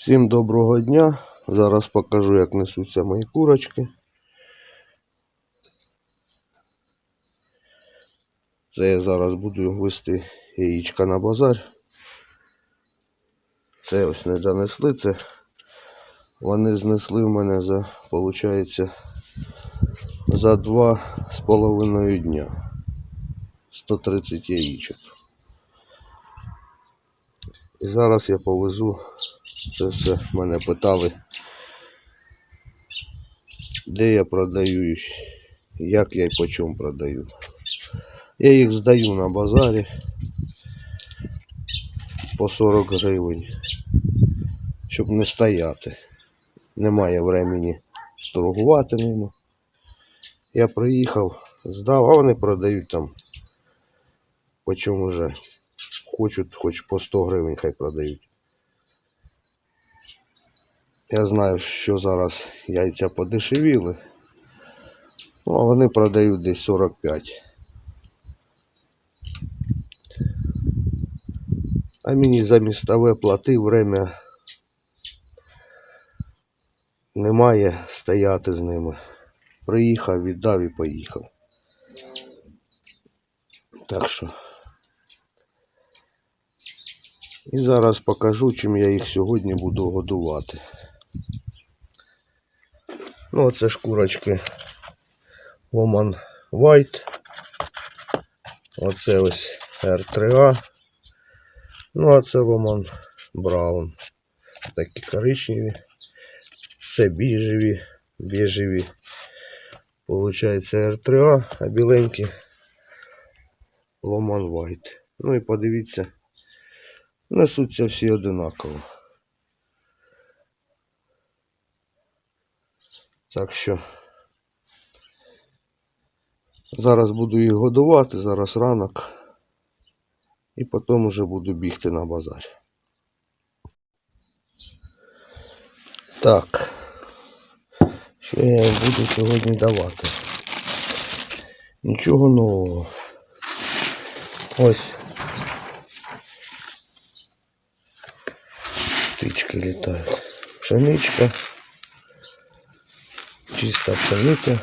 Всім доброго дня. Зараз покажу, як несуться мої курочки. Це я зараз буду вести яєчка на базар. Це ось не донесли. Це вони знесли в мене за, виходить, за два з половиною дня. 130 яєчок. І зараз я повезу це все. Мене питали, де я продаю як я і по чому продаю. Я їх здаю на базарі по 40 гривень, щоб не стояти. Немає времени торгувати ними. Я приїхав, здав, а вони продають там по чому вже хочуть, хоч по 100 гривень хай продають. Я знаю, що зараз яйця подешевіли. Ну, а вони продають десь 45. А мені за містове плати время немає стояти з ними. Приїхав, віддав і поїхав. Так що. І зараз покажу, чим я їх сьогодні буду годувати. Ну, оце ж курочки Woman White. Оце ось R3A. Ну, а це Woman Brown. Такі коричневі. Це біжеві, біжеві. Получається R3A, а біленькі Woman White. Ну і подивіться. Несуться всі одинаково. Так що зараз буду їх годувати, зараз ранок. І потім вже буду бігти на базар. Так. Що я буду сьогодні давати? Нічого нового. Ось птички літають. Пшеничка. Чиста пшениця,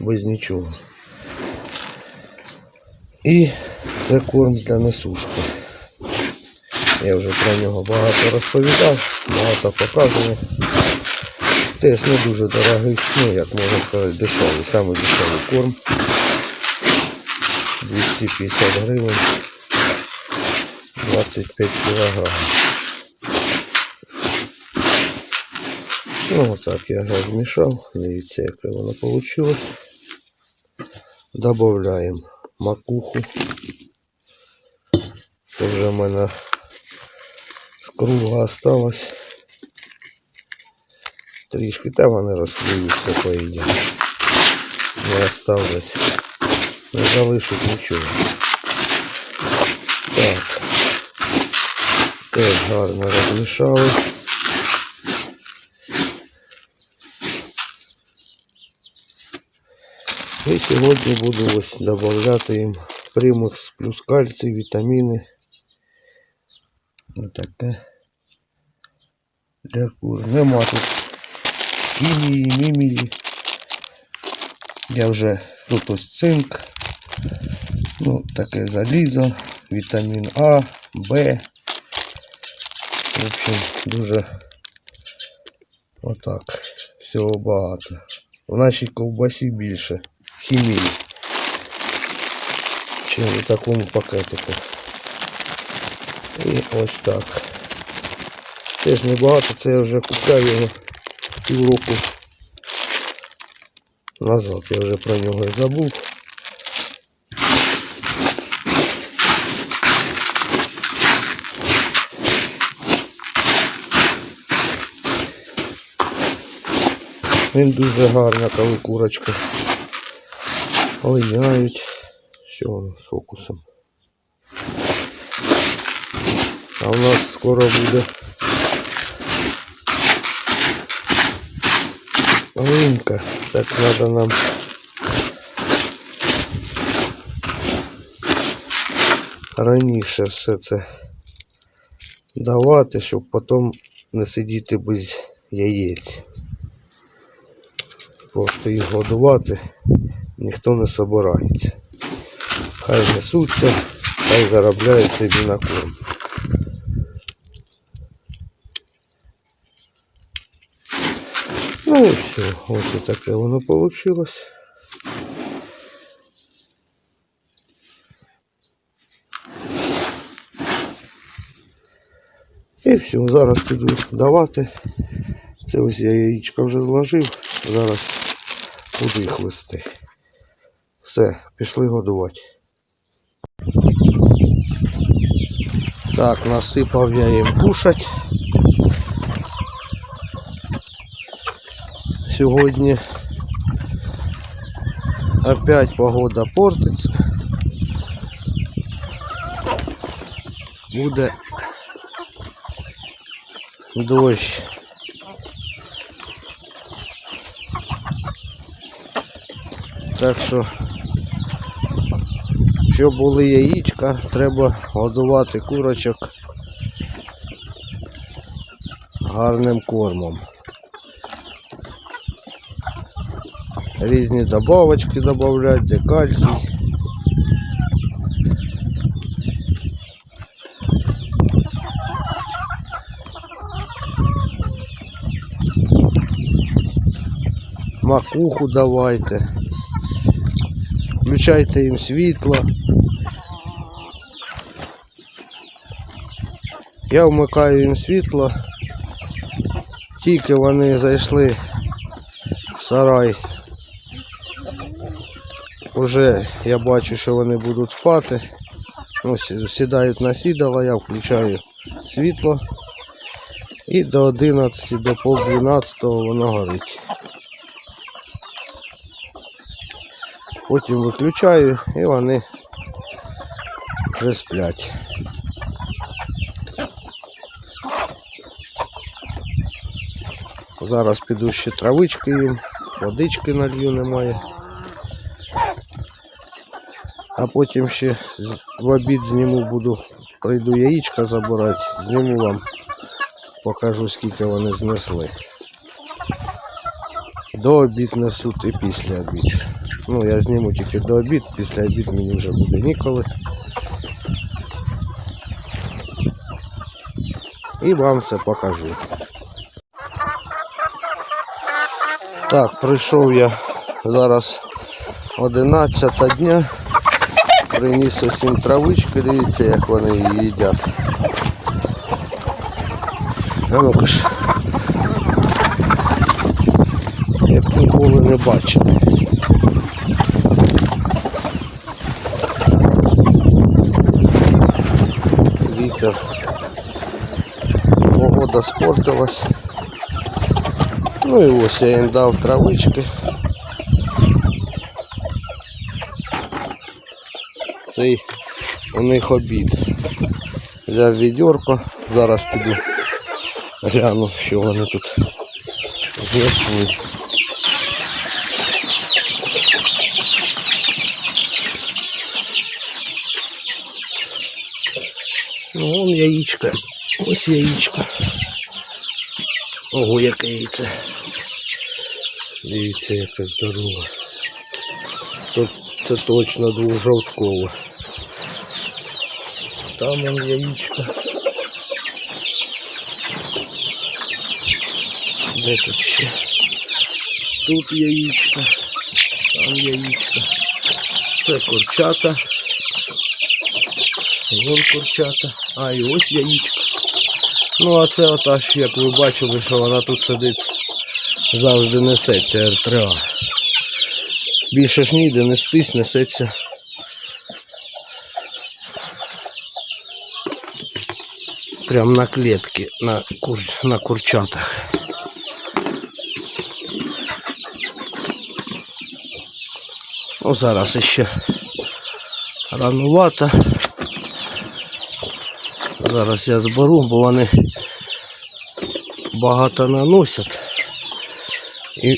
без нічого. І це корм для несушки. Я вже про нього багато розповідав, багато показував. Теж не дуже дорогий, ну як можна сказати, дешевий, саме дешевий корм. 250 гривень, 25 кілограмів. Ну, отак я розмішав. Дивіться, яке воно вийшло. Добавляємо макуху. Це вже в мене з круга осталось. Трішки, та вони розклюються поїдять. Не оставлять. Не залишить нічого. Так. Теж гарно розмішали. І сьогодні буду ось додавати їм примус плюс кальцій, вітаміни. Отаке. Для кур. Нема тут хімії, мімії. Я вже тут ось цинк. Ну, таке залізо, вітамін А, Б. В общем, дуже отак. Всього багато. В нашій ковбасі більше хімії, чим у такому пакетику. І ось так. Теж небагато, це я вже купляв його півроку назад. Я вже про нього і забув. Він дуже гарна, коли курочка Линяють. Що воно з фокусом? А у нас скоро буде линька. Так треба нам раніше все це давати, щоб потім не сидіти без яєць. Просто їх годувати ніхто не собирається. Хай несуться, хай заробляють собі на корм. Ну все, ось і таке воно вийшло. І все, зараз піду давати. Це ось я яєчка вже зложив. Зараз буду їх вести. Все, пішли годувати. Так, насипав я їм кушать. Сьогодні опять погода портиться. Буде дощ. Так що, щоб були яєчка, треба годувати курочок гарним кормом. Різні добавочки додавати, де кальцій. Макуху давайте. Включайте їм світло. Я вмикаю їм світло. Тільки вони зайшли в сарай. Уже я бачу, що вони будуть спати. Ну, сідають на сідало, я включаю світло. І до 11, до пол 12 воно горить. Потім виключаю і вони вже сплять. Зараз піду ще травички їм, водички налью немає. А потім ще в обід зніму буду, прийду яєчка забирати, зніму вам, покажу скільки вони знесли. До обід несуть і після обід. Ну, я зніму тільки до обід, після обід мені вже буде ніколи. І вам все покажу. Так, прийшов я зараз 11 дня. Приніс усім травички, дивіться, як вони її їдять. А ну-ка ж. Як ніколи не бачили. Вітер. Погода спортилась. Ну і ось я їм дав травички. Цей у них обід. Взяв відьорко, зараз піду гляну, що вони тут знесли. Ну, вон яєчка. Ось яєчко. Ого, яке яйце. Дивіться, яке здорове. Тут це точно двужовткове. Там вон яєчко. Де тут ще? Тут яєчко. Там яєчко. Це курчата. Вон курчата. А, і ось яєчко. Ну, а це ота ж, як ви бачили, що вона тут сидить, завжди несеться р Більше ж ніде нестись, несеться. Прям на клітки, на, кур... на курчатах. Ну, зараз іще ранувато. Зараз я зберу, бо вони багато наносять. І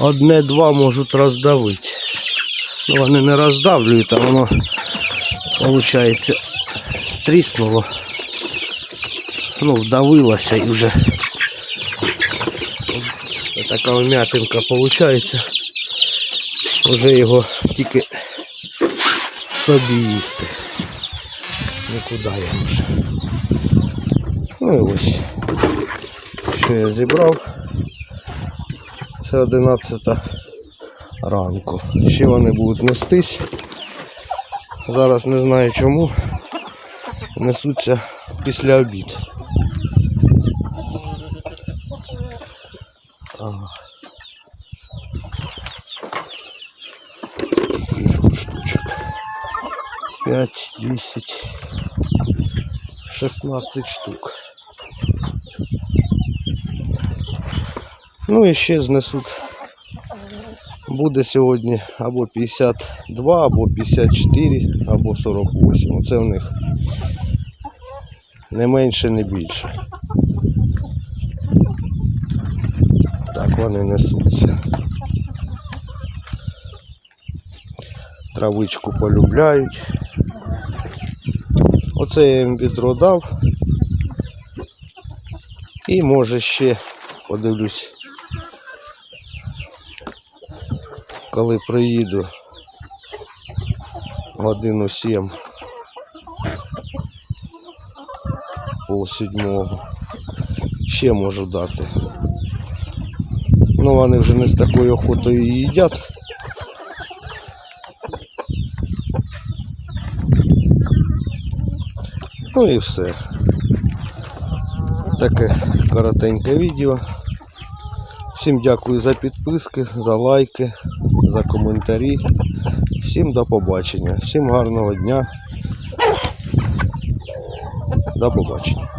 одне-два можуть роздавити. Ну, вони не роздавлюють, а воно, виходить, тріснуло. ну, вдавилася і вже така вмятинка виходить. Вже його тільки собі їсти. Нікуди я вже. Ну і ось. Що я зібрав. Це 11 ранку. Ще вони будуть нестись. Зараз не знаю чому. Несуться після обід. Ага. Скільки штучок. 5, 10, 16 штук. Ну і ще знесуть. Буде сьогодні або 52, або 54, або 48. Оце в них не менше, не більше. Так вони несуться. Травичку полюбляють. Оце я їм відро дав. І може ще подивлюсь, коли приїду годину сім, пол сідьмого. Ще можу дати. Ну вони вже не з такою охотою їдять. Ну і все. Таке коротеньке відео. Всім дякую за підписки, за лайки, за коментарі. Всім до побачення. Всім гарного дня. До побачення.